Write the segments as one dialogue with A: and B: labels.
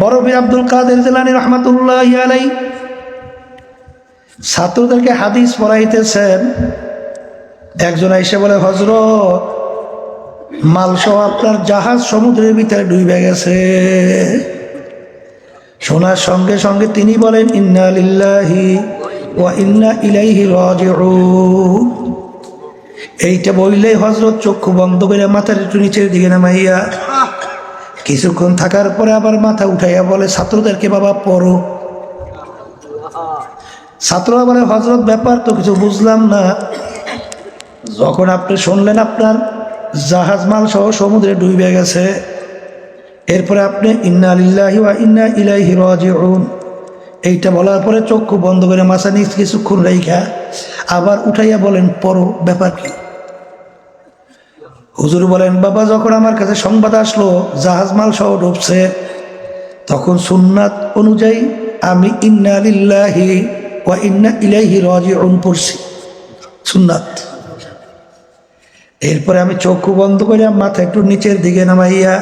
A: বরফির আব্দুল কাদের জেলানি রহমাতুল্লাহ আলাই ছাত্রদেরকে হাদিস পড়াইতেছেন। একজন এসে বলে হজরত মালসহ আপনার জাহাজ সমুদ্রের ভিতরে ডুবে গেছে। শোনার সঙ্গে সঙ্গে তিনি বলেন, ইন্না লিল্লাহি ওয়া ইন্না ইলাইহি এইটা বললেই হজরত চক্ষু বন্ধ করে মাথার একটু নিচের দিকে নামাইয়া কিছুক্ষণ থাকার পরে আবার মাথা উঠাইয়া বলে, ছাত্রদেরকে বাবা, পড়ো। ছাত্ররা বলে হজরত ব্যাপার তো কিছু বুঝলাম না। যখন আপনি শুনলেন, আপনার জাহাজ মাল সহ সমুদ্রে ডুবে গেছে। এরপরে আপনি, ইন্না লিল্লাহি ওয়া ইন্না ইলাইহি রাজিউন। এইটা বলার পরে চক্ষু বন্ধ করে মাথা নিচ কিছুক্ষণ রেখা আবার উঠাইয়া বলেন, পড়ো, ব্যাপার কি? হুজুর বলেন, বাবা, যখন আমার কাছে সংবাদ আসলো, জাহাজ মাল সহ ডুবছে তখন সুন্নাত অনুযায়ী আমি ইন্না লিল্লাহি ওয়া ইন্না ইলাইহি রাজিউন পড়ছি। সুন্নাত। এরপরে আমি চক্ষু বন্ধ করে মাথা একটু নিচের দিকে নামাইয়া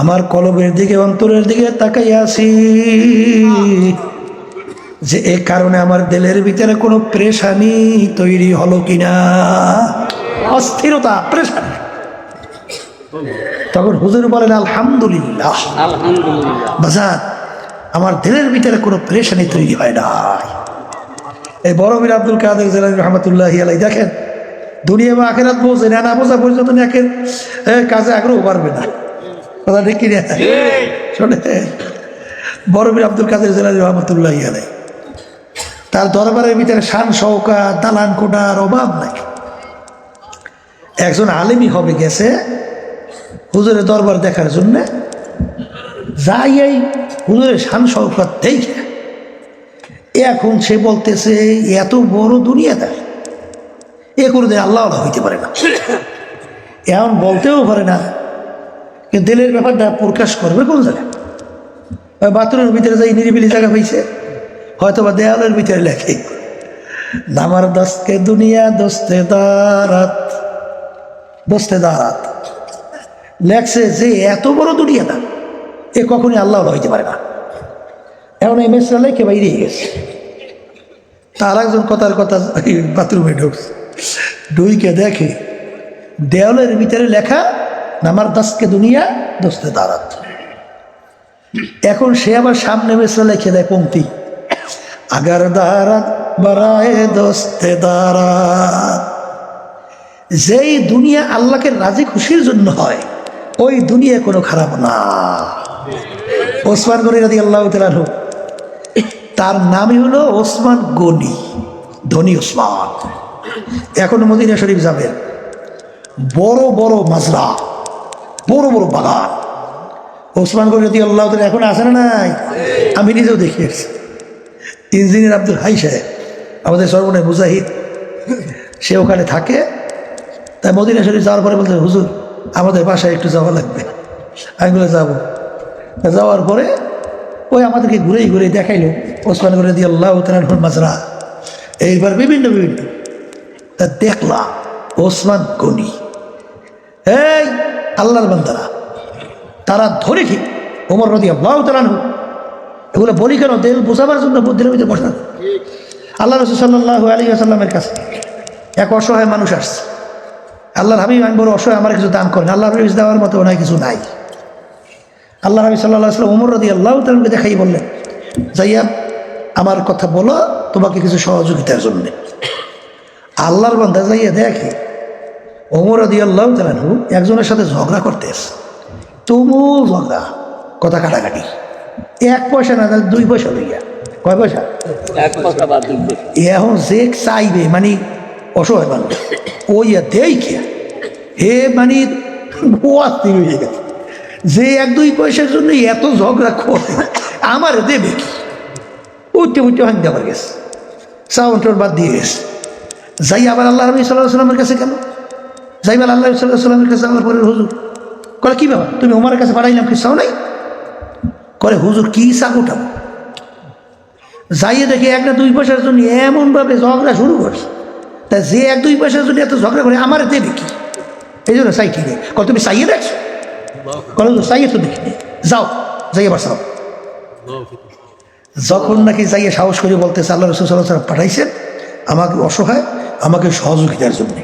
A: আমার কলবের দিকে, অন্তরের দিকে তাকাইয়া যে এ কারণে আমার দিলের ভিতরে কোনো প্রেশানি তৈরি হলো কিনা। অস্থিরতা প্রেশানি তখন হুজুর বলেন আলহামদুলিল্লাহ। বাজার আমার দিলের ভিতরে কোনো প্রেশানি তৈরি হয় নাই। এই বড় বীর আব্দুল কাদের জেলানি রহমতুল্লাহ আলাই দেখেন দুনিয়া বা আখেরাত বোঝে না না বোঝা পর্যন্ত একের কাজে আগ্রহ পারবে না। কথা ঠিক কিনা? শোনে বড় বীর আব্দুল কাদের জেলানি রহমতুল্লাহ আলাই তার দরবারের ভিতরে শান সৌকা দালান কোটার অভাব নাই। একজন আলেমী হবে গেছে হুজুরের দরবার দেখার জন্যে, যাই এই হুজুরের শান শৌকত দেখে, এখন সে বলতেছে, এত বড় দুনিয়াদার, এ করে আল্লাহ আল্লাহ হইতে পারে না। এমন বলতেও পারে না, কিন্তু দিলের ব্যাপারটা প্রকাশ করবে কোন জায়গায়? বাথরুমের ভিতরে যাই নিরিবিলি জায়গা পাইছে হয়তো বা দেয়ালের ভিতরে লেখে, নামার দস্তে দুনিয়া দোস্তে দারাত দোস্তে দারাত লেখছে যে, এত বড় দুনিয়াটা এ কখনই আল্লাহ হইতে পারে না। এমন এই মেসরা লেখে বাইরে গেছে। তার একজন কথার কথা বাথরুমে ঢুকছে। ঢুইকে দেখে দেওয়ালের ভিতরে লেখা নামার দাসকে দুনিয়া দোস্তে দাঁড়াত। এখন সে আবার সামনে মেসরা লেখে দেয় পঙ্ক্তি, আগার দাঁড়াত বাড়ায় দোস্তে দাঁড়াত। যেই দুনিয়া আল্লাহকে রাজি খুশির জন্য হয়, ওই দুনিয়া কোনো খারাপ না। ওসমান গনি রাদি আল্লাহ তালু তার নামই হলো ওসমান গনি, ধনী ওসমান। এখন মদিনা শরীফ যাবেন বড় বড় মাজরা, বড় বড় বাগান। ওসমান গনি রাদি আল্লাহ তালা এখন আসে না নাই? আমি নিজেও দেখে এসেছি। ইঞ্জিনিয়ার আব্দুল হাই সাহেব, আমাদের সর্বনে মুজাহিদ, সে ওখানে থাকে। তাই মদিনা শরীফ যাওয়ার পরে বলতে হুজুর, আমাদের বাসায় একটু যাওয়া লাগবে। আমি বলে, যাব। যাওয়ার পরে ওই আমাদেরকে ঘুরেই ঘুরে দেখাইলো, ওসমান করে দিয়ে আল্লাহ তালাহুর মাজরা। এইবার বিভিন্ন বিভিন্ন। তা দেখলাম, ওসমান গনি। এই আল্লাহর বান্দারা, তারা ধরে কি? ওমর রদি আল্লাহ তালাহু এগুলো বলি কেন? দেল বোঝাবার জন্য বুদ্ধির ভিতরে বসান আল্লাহ রসুল সাল্লাহ আলী আসাল্লামের কাছে এক অসহায় মানুষ আসছে। আল্লাহর হাবিব আমি বড় অসহায় আমার কিছু দান করেন। আল্লাহ হাবিব দেওয়ার মতো ওনার কিছু নাই। আল্লাহ হাবিব সাল্লাহ সাল্লাম উমর রদি আল্লাহ তালকে দেখাই বললেন যাইয়া আমার কথা বলো তোমাকে কিছু সহযোগিতার জন্য। আল্লাহর বান্ধা যাইয়া দেখে ওমর রদি আল্লাহ তালু একজনের সাথে ঝগড়া করতে এসে তুমুল ঝগড়া কথা কাটাকাটি। এক পয়সা না দুই পয়সা লইয়া। কয় পয়সা। এখন যে চাইবে মানে অসহায় মানুষ। ওই দেখে হে মানে অস্থির হয়ে গেছে। যে এক দুই পয়সার জন্য এত ঝগড়া করে, আমার দেবে কি? উঠতে উঠতে ভাঙতে আবার গেছে। সাউন্ড বাদ দিয়ে গেছে। যাই আবার আল্লাহ রবি সাল্লাহ সাল্লামের কাছে গেল। যাইবার আল্লাহ সাল্লাহ সাল্লামের কাছে আমার পরে হুজুর করে কি ব্যাপার? তুমি ওমার কাছে পাঠাইলাম কি চাও নাই? করে হুজুর, কি চাক উঠাবো? যাইয়ে দেখে একটা দুই পয়সার জন্য এমনভাবে ঝগড়া শুরু করছে। তা যে এক দুই পয়সার জন্য এত ঝগড়া করে, আমার দেবে কি এই জন্য চাই কি নেই কত তুমি চাইয়ে দেখছ? কত চাইয়ে তো দেখি যাও যাই আবার চাও যখন নাকি যাইয়ে সাহস করে বলতেছে, আল্লাহ রসুল সাল্লাহ সাল্লাম পাঠাইছেন আমাকে অসহায়, আমাকে সহযোগিতার জন্য।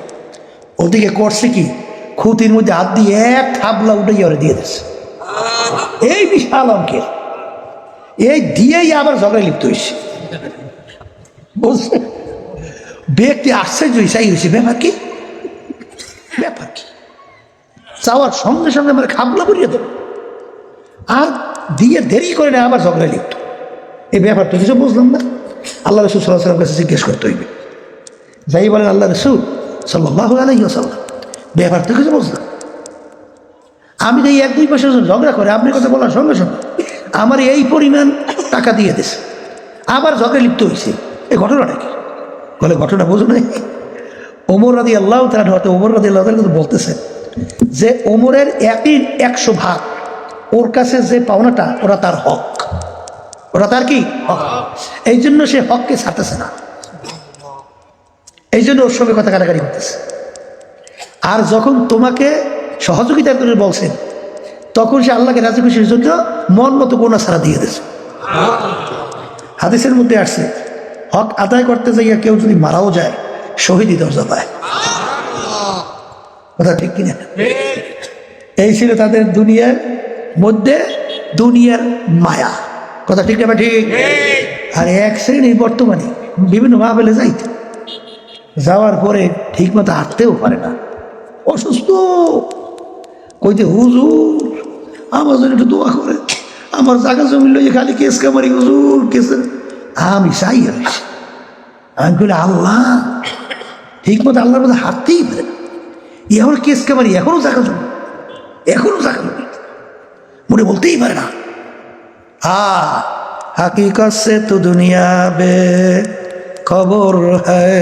A: ওদিকে করছে কি, খুঁতির মধ্যে হাত দিয়ে এক থাবলা উঠে ওরে দিয়ে দিচ্ছে এই বিশাল অঙ্কের। এই দিয়েই আবার ঝগড়ায় লিপ্ত হয়েছে বলছে ব্যক্তি আশ্চর্য চাই হয়েছে, ব্যাপার কি? ব্যাপার কি? চাওয়ার সঙ্গে সঙ্গে আমার খাবলা করিয়ে দেবে। আর দিয়ে দেরি করে না আবার ঝগড়ায় লিপ্ত। এই ব্যাপার তো কিছু বুঝলাম না। আল্লাহ রসুল সাল্লাহ সাল্লাম কাছে জিজ্ঞেস করতে হইবে। যাই বলেন আল্লাহ রসুল সাল্লাহ আলাইসাল্লাম ব্যাপার তো কিছু বুঝলাম। আমি এই এক দুই মাসের ঝগড়া করে আপনি কথা বলার সঙ্গে সঙ্গে আমার এই পরিমাণ টাকা দিয়ে দিছে আবার ঝগড়া লিপ্ত হয়েছে এই ঘটনাটা কি? বলে, ঘটনা বুঝো নাই? ওমর রাদি আল্লাহ তারা হয়তো ওমর রাদি আল্লাহ কিন্তু বলতেছেন যে, ওমরের একই একশো ভাগ, ওর কাছে যে পাওনাটা, ওরা তার হক। ওরা তার কি? এই জন্য সে হককে ছাড়তেছে না। এই জন্য ওর সঙ্গে কথা কাটাকাটি করতেছে। আর যখন তোমাকে সহযোগিতার করে বলছেন, তখন সে আল্লাহকে রাজি খুশির জন্য মন মতো গোনা ছাড়া দিয়ে দিয়েছে। হাদিসের মধ্যে আসছে হক আদায় করতে যাইয়া কেউ যদি মারাও যায়, শহীদই দরজা পায়। কথা ঠিক কিনা? এই ছিল তাদের দুনিয়ার মধ্যে দুনিয়ার মায়া। কথা ঠিক না ঠিক? আর এক শ্রেণি বর্তমানে বিভিন্ন মাহবেলে যাইতে, যাওয়ার পরে ঠিক মতো হাঁটতেও পারে না। অসুস্থ। কইতে, হুজুর, আমার জন্য একটু দোয়া করে আমার জায়গা জমি লইয়ে খালি কেস কামারি, হুজুর কেস আমি চাই হয়েছি আমি বলি আল্লাহ ঠিক মতো আল্লাহর মধ্যে হাঁটতেই পারে না এখন কেস কামারি এখনো জায়গা জমি এখনো জায়গা জমি মনে বলতেই পারে না হা हकीकत से तो दुनिया बे खबर है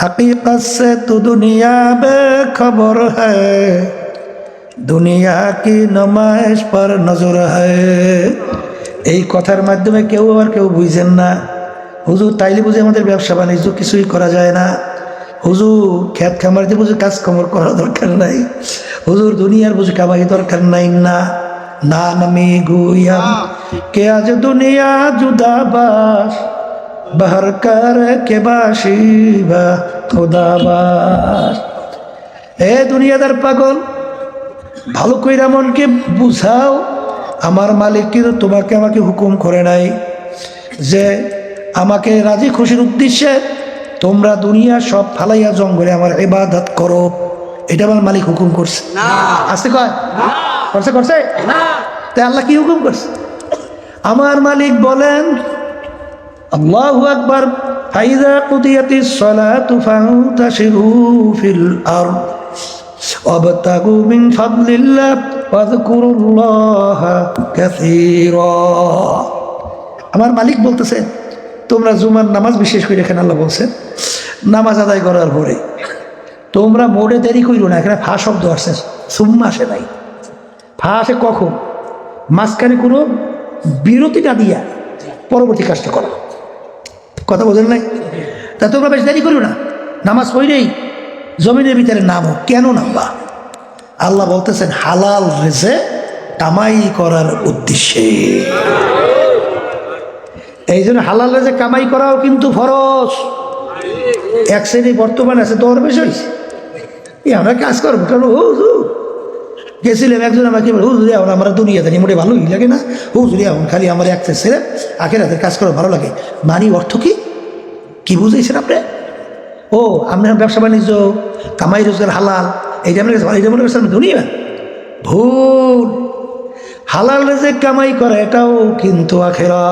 A: हकीकत से तो दुनिया बे खबर है দুনিয়া কি নমাজ পর নজর হয় এই কথার মাধ্যমে কেউ আবার কেউ বুঝছেন না। হুজুর তাইলে বুঝে আমাদের ব্যবসা বাণিজ্য কিছুই করা যায় না। হুজুর খ্যাত খামারিতে বুঝে কাজ করার দরকার নাই। হুজুর দুনিয়ার বুঝে কামাই দরকার নাই না। না নামি কে আজ দুনিয়া জুদাবাস বাহার কর কে বাসিবা খুদাবাস। এ দুনিয়াদার পাগল, ভালো কইরা মনকে বুঝাও। আমার মালিক কিন্তু তোমাকে আমাকে হুকুম করে নাই যে আমাকে রাজি খুশির উদ্দেশ্যে তোমরা দুনিয়া সব ফালাইয়া জঙ্গলে আমার ইবাদত করো। এটা আমার মালিক হুকুম করছে। আসতে কয়? করছে করছে? তাই আল্লাহ কি হুকুম করছে? আমার মালিক বলেন আল্লাহু আকবার ফাইদা ফিল وابتغوا من فضل الله واذكروا الله كثيرا আমার মালিক বলতেছে তোমরা জুমার নামাজ বিশেষ করে এখানে আল্লাহ বলছেন নামাজ আদায় করার পরে তোমরা মোড়ে দেরি করিল না এখানে ফা শব্দ আসছে সুম্মা আসে নাই ফা আসে কখন মাঝখানে কোনো বিরতি না দিয়া পরবর্তী কাজটা করো কথা বোঝেন নাই তা তোমরা বেশ দেরি করো না নামাজ পড়েই জমিনের ভিতরে নামো। কেন নামবা? আল্লাহ বলতেছেন, হালাল রেজে কামাই করার উদ্দেশ্যে। এই জন্য হালাল রেজে কামাই করাও কিন্তু ফরজ। এক শ্রেণি বর্তমানে আছে তোর বেশ হয়েছে এই আমরা কাজ করব কারণ হুজুর, গেছিলাম একজন আমাকে হুজুর, এখন আমরা দুনিয়া জানি, মোটে ভালোই লাগে না। হুজুর, এখন খালি আমার এক ছেলে আখের হাতের কাজ করা ভালো লাগে। মানি অর্থ কি? কি বুঝেছেন আপনি? ও, আপনার ব্যবসা বাণিজ্য কামাই রোজগার হালাল, এইটা মনে এইটা মনে করছেন দুনিয়া ভুল। হালাল রেজে কামাই করে, এটাও কিন্তু আখেরা।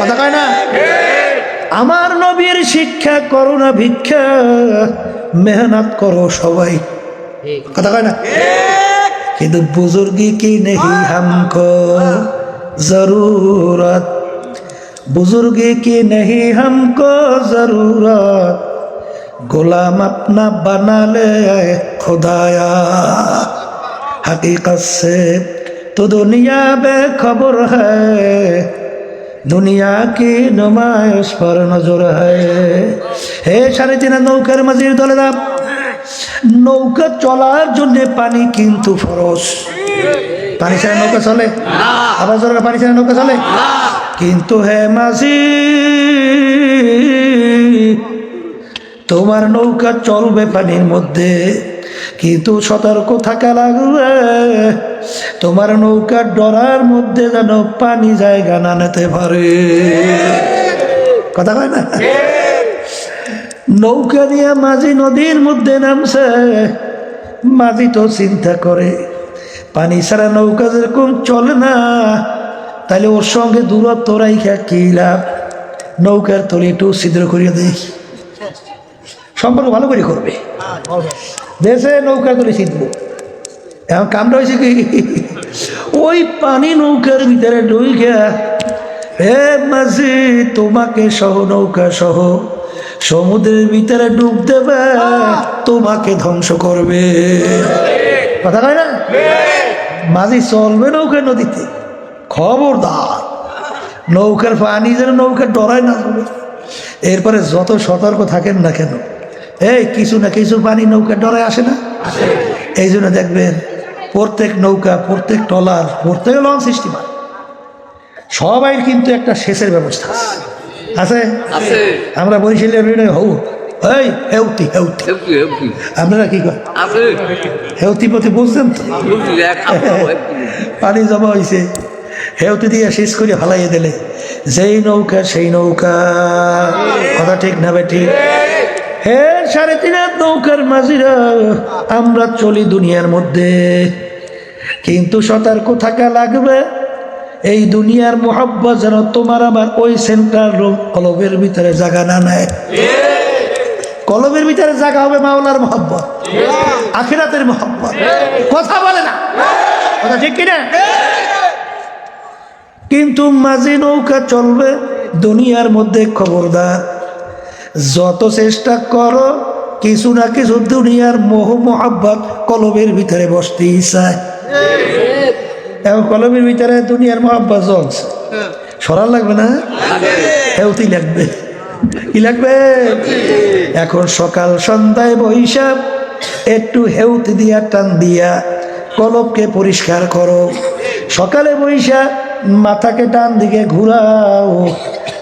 A: কথা কয় না? আমার নবীর শিক্ষা করো না ভিক্ষা, মেহনত করো সবাই। কথা কয় না? কিন্তু বুজুর্গি কি নেহি হামক? জরুরত। বুজুর্গি কি নেহি হামক? জরুরত। গোলাম আপনা বানালে খোদায়া। হাকি কাছে তো দুনিয়া বে খবর দুনিয়া কি নমায়স পর নজর হে সাড়ে চেনা নৌকার মাঝির দলে দাম। নৌকা চলার জন্য পানি কিন্তু ফরস পানি ছাড়া নৌকা চলে? আবার জোরে পানি ছাড়া নৌকা চলে? কিন্তু হে মাঝি তোমার নৌকা চলবে পানির মধ্যে, কিন্তু সতর্ক থাকা লাগবে। তোমার নৌকা ডরার মধ্যে যেন পানি জায়গা না নিতে পারে। কথা কয় না? নৌকা নিয়ে মাঝি নদীর মধ্যে নামছে। মাঝি তো চিন্তা করে, পানি ছাড়া নৌকা যেরকম চলে না তাহলে ওর সঙ্গে দূরত্ব রাইখা কি লাভ? নৌকার তলে একটু ছিদ্র করিয়া দেই সম্পর্ক ভালো করে করবে। দেশে নৌকা তলে ছিদ্র এখন কামটা হয়েছে কি? ওই পানি নৌকার ভিতরে মাঝি, তোমাকে সহ নৌকা সহ সমুদ্রের ভিতরে ডুব দেবে, তোমাকে ধ্বংস করবে। কথা কয় না? মাঝি চলবে নৌকা নদীতে। খবরদার। নৌকার পানি যেন নৌকা ডরায় না। এরপরে যত সতর্ক থাকেন না কেন এই কিছু না কিছু পানি নৌকা ডরায় আসে না? এই জন্য দেখবেন প্রত্যেক নৌকা প্রত্যেক টলার প্রত্যেক লঞ্চ সিস্টেমার সবাই কিন্তু একটা সেচের ব্যবস্থা আছে। আছে? আমরা বরিশালের বিভিন্ন হৌ এই হেউতি হেউতি। আপনারা কি করেন? হেউতি প্রতি বুঝছেন তো? পানি জমা হয়েছে হেউতি দিয়ে শেষ করে ফালাইয়ে দিলে যেই নৌকা সেই নৌকা। কথা ঠিক না বেটি হে সাড়ে তিন হাত নৌকার মাঝিরা, আমরা চলি দুনিয়ার মধ্যে। কিন্তু সতর্ক থাকা লাগবে। এই দুনিয়ার মোহাব্বত যেন তোমার আমার ওই সেন্টার কলবের ভিতরে জায়গা না নেয়। কলবের ভিতরে জায়গা হবে মাওলার মোহাব্বত, আখিরাতের মোহাব্বত। কথা বলে না। কথা ঠিক কিনা? কিন্তু মাঝি নৌকা চলবে দুনিয়ার মধ্যে খবরদার। যত চেষ্টা করো, কিছু না কিছু দুনিয়ার মোহ মোহাব্বত কলবের ভিতরে বসতেই চায়। এখন কলমের ভিতরে দুনিয়ার মোহাব্বত চলছে। সরার লাগবে না? হেউতি লাগবে? কি লাগবে? এখন সকাল সন্ধ্যায় বৈশাখ একটু হেউতি দিয়া, টান দিয়া কলবকে পরিষ্কার করো। সকালে বৈশাখ মাথাকে ডান দিকে ঘুরাও।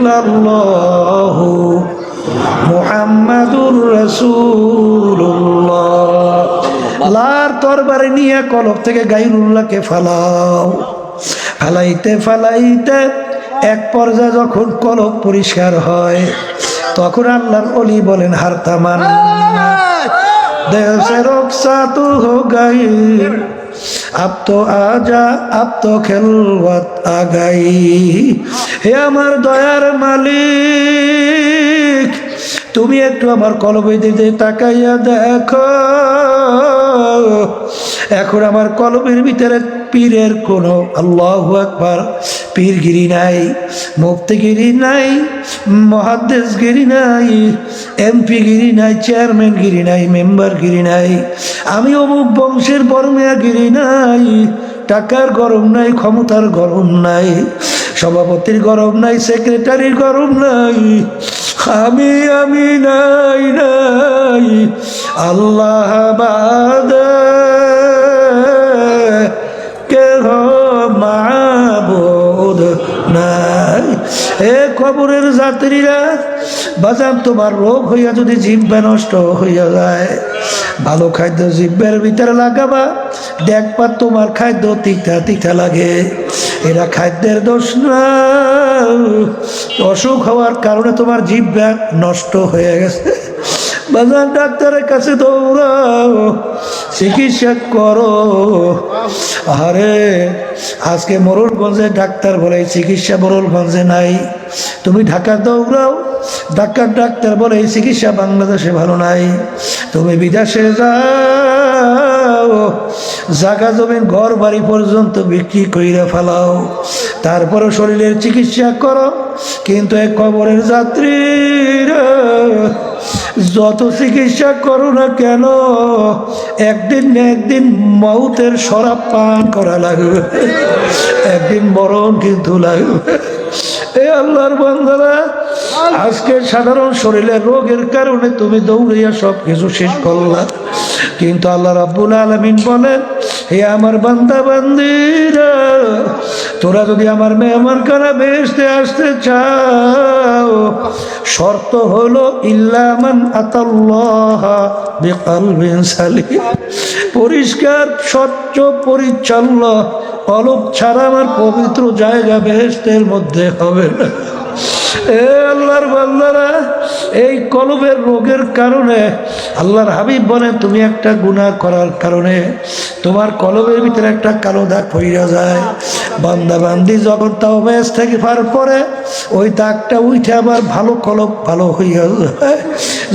A: ইল্লাল্লাহ মুহাম্মাদুর রাসূলুল্লাহ। লার তরবারে নিয়ে কলব থেকে গাইরুল্লাহকে ফালাও। ফালাইতে ফালাইতে এক পর্যায়ে যখন কলব পরিষ্কার হয়, তখন আল্লাহর অলি বলেন হারতামান দেশের রক্ষা তু গাই আপ তো আজা আপ তো খেলওয়াত আগাই। হে আমার দয়ার মালিক, তুমি একটু আমার কলবে দিতে তাকাইয়া দেখো। এখন আমার কলবের ভিতরে পীরের কোনো আল্লাহ একবার পীরগিরি নাই মুক্তিগিরি নাই মহাদেশগিরি নাই, এমপিগিরি নাই, চেয়ারম্যানগিরি নাই, মেম্বারগিরি নাই, আমি অমুক বংশের বর্মিয়াগিরি নাই, টাকার গরম নাই, ক্ষমতার গরম নাই, সভাপতির গরম নাই, সেক্রেটারির গরম নাই, আমি আমি নাই নাই, আল্লাহ বাদে। কবরের যাত্রীরা বাজার তোমার রোগ হইয়া যদি জিম্বে নষ্ট হইয়া যায়, ভালো খাদ্য জিব্বের ভিতরে লাগাবা দেখবা তোমার খাদ্য তিতা তিতা লাগে। এরা খাদ্যের দোষ না। অসুখ হওয়ার কারণে তোমার জিব্বা নষ্ট হয়ে গেছে। বাজার ডাক্তারের কাছে দৌড়াও, চিকিৎসা করো। আরে আজকে মোরলগঞ্জে ডাক্তার বলে চিকিৎসা মোরলগঞ্জে নাই। তুমি ঢাকা দৌড়াও, ঢাকার ডাক্তার বলে, এই চিকিৎসা বাংলাদেশে ভালো নাই। তুমি বিদেশে যাও, জাগা জমিন, ঘর বাড়ি পর্যন্ত বিক্রি কইরা ফেলাও। তারপরে শরীরের চিকিৎসা করো, কিন্তু এক কবরের যাত্রীরা যত চিকিৎসা করো না কেন, একদিন না একদিন মৌতের শরাব পান করা লাগবে। একদিন মরণ কিন্তু লাগবে। এ আল্লাহর বান্দারা, আজকে সাধারণ শরীরে রোগের কারণে তুমি দৌড়িয়া সব কিছু শেষ করলা। কিন্তু আল্লাহ রাব্বুল আলমিন বলেন, হে আমার বান্দা বান্দিরা, তোরা যদি আমার মেহমান কানা বেসতে আসতে চাও শর্ত হলো ইল্লামান পরিষ্কার, স্বচ্ছ, পরিচ্ছন্ন, অলপ ছাড়া আমার পবিত্র জায়গা বেহেস্তের মধ্যে হবে না। এ আল্লাহর এই কলবের রোগের কারণে আল্লাহর হাবিব বলে, তুমি একটা গুনাহ করার কারণে তোমার কলবের ভিতরে একটা কালো দাগ হইয়া যায়। বান্দা বান্দি যখন তাও বেশ থেকে পার পরে ওই দাগটা উঠে আবার ভালো কলব ভালো হইয়া যায়।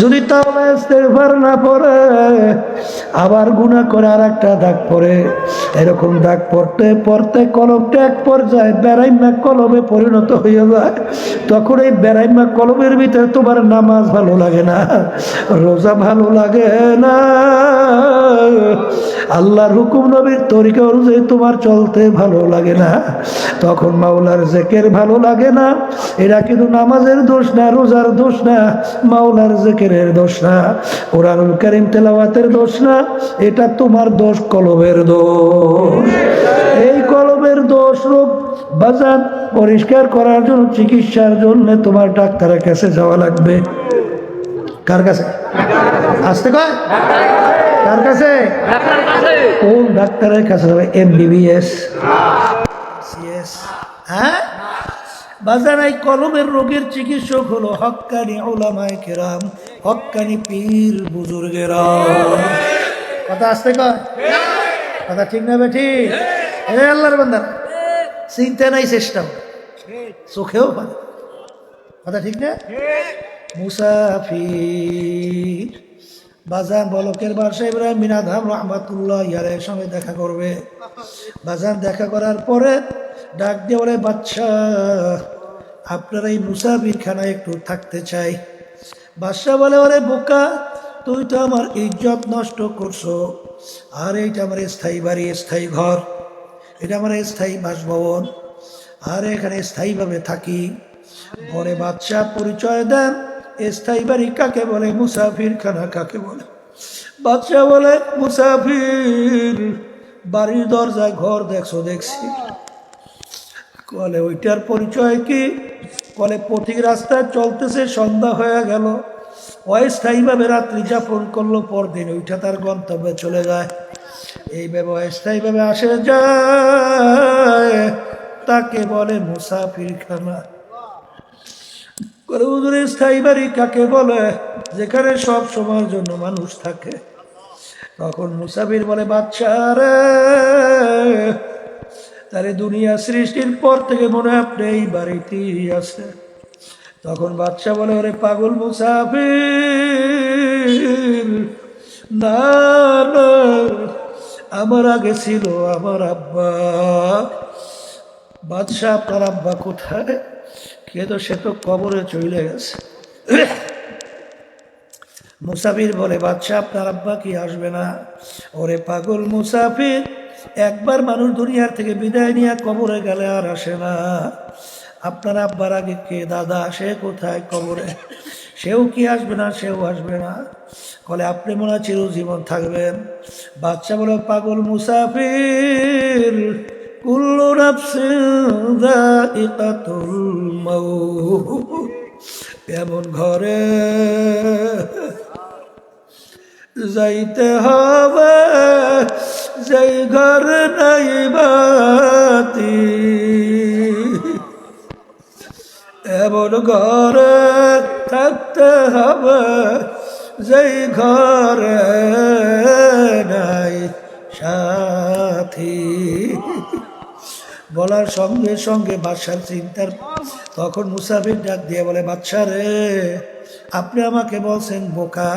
A: যদি তাও বেশ থেকে পার না পড়ে, আবার গুণা করে আর একটা দাগ পড়ে। এরকম দাগ পড়তে পড়তে কলমটা এক পর্যায়ে বেড়াইমা কলমে পরিণত হয়ে যায়। তখন এই বেড়াইমা কলমের ভিতরে তোমার নামাজ ভালো লাগে না, রোজা ভালো লাগে না। আল্লাহর হুকুম নবীর তরিকা অনুযায়ী তোমার চলতে ভালো লাগে না। তখন মাওলার জেকের ভালো লাগে না। এরা কিন্তু নামাজের দোষ না রোজার দোষ না মাওলার জেকেরের দোষ না কোরআনুল করিম তেলাওয়াতের দোষ না এটা তোমার দোষ কলবের দোষ। এই কলবের দোষ রোগ বাজার পরিষ্কার করার জন্য চিকিৎসার জন্য তোমার ডাক্তারের কাছে যাওয়া লাগবে। কার কাছে? আসতে কয়? কার কাছে? কোন ডাক্তারের কাছে যাবে? এম বিবিএস হ্যাঁ? বাজার এই কলমের রোগের চিকিৎসক হলো হক্কানি ওলামায় কেরাম হক্কানি পীর বুজুর্গেরা। কথা আসতে কথা ঠিক না বে ঠিক? এ আল্লাহর বান্দা, চিন্তা নাই চেষ্টা চোখেও পারে কথা ঠিক না? মুসাফির। বাজান বলকের বাসা ইব্রাহিম মিনাধাম রহমাতুল্লাহ ইয়ারের সঙ্গে দেখা করবে। বাজান দেখা করার পরে ডাক দিয়ে বলে বাচ্চা আপনারা এই মুসাফির খানায় একটু থাকতে চাই। বাদশা বলে, ওরে বোকা, তুই তো আমার ইজ্জত নষ্ট করছ। আর এইটা আমার স্থায়ী বাড়ি, স্থায়ী ঘর। এটা আমার স্থায়ী বাসভবন। আর এখানে স্থায়ীভাবে থাকি। পরে বাচ্চা পরিচয় দেন, স্থায়ী বাড়ি কাকে বলে মুসাফির খানা কাকে বলে? বাচ্চা বলে, মুসাফির, বাড়ির দরজায় ঘর দেখছ, দেখছি। কলে, ওইটার পরিচয় কি? কলে পথিক রাস্তায় চলতেছে, সন্ধ্যা হয়ে গেল। অস্থায়ীভাবে রাত্রি যাপন করল, পরদিন ওইটা তার গন্তব্যে চলে যায়। এইভাবে অস্থায়ীভাবে আসে যায়, তাকে বলে মুসাফির খানা করে হুজুর, স্থায়ী বাড়ি কাকে বলে? যেখানে সব সময়ের জন্য মানুষ থাকে। তখন মুসাফির বলে বাচ্চা তারে দুনিয়া সৃষ্টির পর থেকে মনে আপনি এই বাড়িতেই আছে। তখন বাচ্চা বলে, ওরে পাগল মুসাফির না, আমার আগে ছিল আমার আব্বা। বাদশাহ, আপনার আব্বা কোথায়? কে তো সে তো কবরে চলে গেছে। মুসাফির বলে, বাদশাহ, আপনার আব্বা কি আসবে না? ওরে পাগল মুসাফির একবার মানুষ দুনিয়ার থেকে বিদায় নিয়ে কবরে গেলে আর আসে না। আপনার আব্বার আগে কে? দাদা, সে কোথায় কবরে? সেও কি আসবে না, সেও আসবে না। বলে আপনি মনে হয় চিরজীবন থাকবেন। বাচ্চা বলে, পাগল মুসাফির। এমন ঘরে যাইতে হবে। যেই ঘর নাই বাতি। এমন ঘরে থাকতে হবে যেই ঘরে নাই সাথী। বলার সঙ্গে সঙ্গে বাদশার চিন্তার তখন মুসাফির ডাক দিয়ে বলে, বাদশা রে, আপনি আমাকে বলছেন বোকা,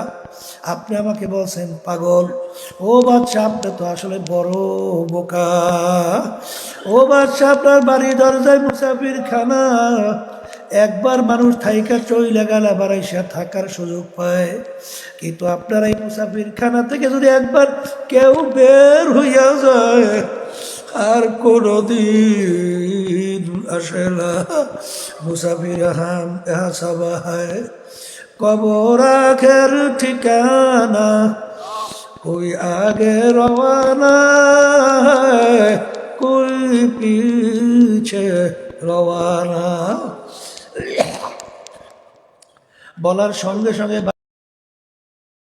A: আপনি আমাকে বলছেন পাগল। ও বাদশা, আপনি তো আসলে বড় বোকা। ও বাদশা, আপনার বাড়ি দরজায় মুসাফির খানা। একবার মানুষ থাইকা চইলে গেল আবার এসে থাকার সুযোগ পায়। কিন্তু আপনার এই মুসাফির খানা থেকে যদি একবার কেউ বের হইয়া যায় আর কোন দিন আসে না। মুসাফির হাম এহা সবাই কবর আখের ঠিকানা। ওই আগে রওয়ানা কুল পিছে রওয়ানা। বলার সঙ্গে সঙ্গে